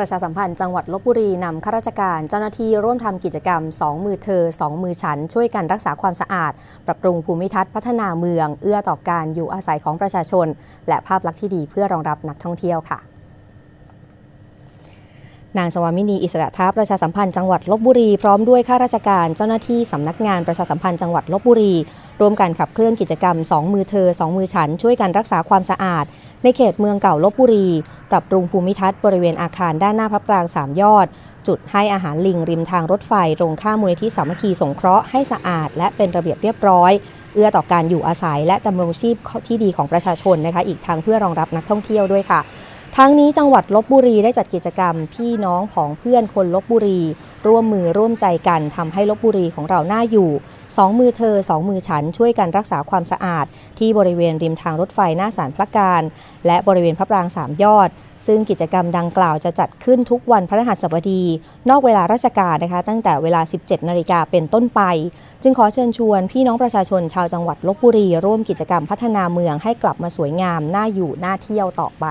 ประชาสัมพันธ์จังหวัดลบบุรีนำข้าราชการเจ้าหน้าที่ร่วมทำกิจกรรม 2 มือเธอ 2 มือฉัน ช่วยกันรักษาความสะอาด ปรับปรุงภูมิทัศน์พัฒนาเมือง เอื้อต่อการอยู่อาศัยของประชาชน และภาพลักษณ์ที่ดีเพื่อรองรับนักท่องเที่ยวค่ะ นางสวามินีอิสระทัพประชาสัมพันธ์จังหวัดลบบุรี พร้อมด้วยข้าราชการเจ้าหน้าที่สำนักงานประชาสัมพันธ์จังหวัดลบบุรี ร่วมกันขับเคลื่อนกิจกรรม 2 มือเธอ 2 มือฉัน ช่วยกันรักษาความสะอาด ในเขตเมืองเก่าลบบุรี ปรับปรุงภูมิทัศน์บริเวณอาคารด้านหน้าพระปรางสามยอด จุดให้อาหารลิงริมทางรถไฟ ตรงข้ามมูลนิธิสามัคคีสงเคราะห์ให้สะอาด และเป็นระเบียบเรียบร้อย เอื้อต่อการอยู่อาศัย และดำรงชีพที่ดีของประชาชนนะคะ อีกทางเพื่อรองรับนักท่องเที่ยวด้วยค่ะ ทั้งนี้จังหวัดลบบุรีได้จัดกิจกรรม พี่น้องผองเพื่อนคนลบบุรี ร่วมมือร่วมใจกันทำให้ลบบุรีของเราน่าอยู่สองมือเธอสองมือฉันช่วยกันรักษาความสะอาด ที่บริเวณริมทางรถไฟหน้าสารพระการ และบริเวณพระปรางสามยอด ซึ่งกิจกรรมดังกล่าวจะจัดขึ้นทุกวันพฤหัสบดี นอกเวลาราชการนะคะตั้งแต่เวลา 17 นาฬิกาเป็นต้นไป จึงขอเชิญชวนพี่น้องประชาชนชาวจังหวัดลบบุรี ร่วมกิจกรรมพัฒนาเมืองให้กลับมาสวยงามน่าอยู่น่าเที่ยวต่อไป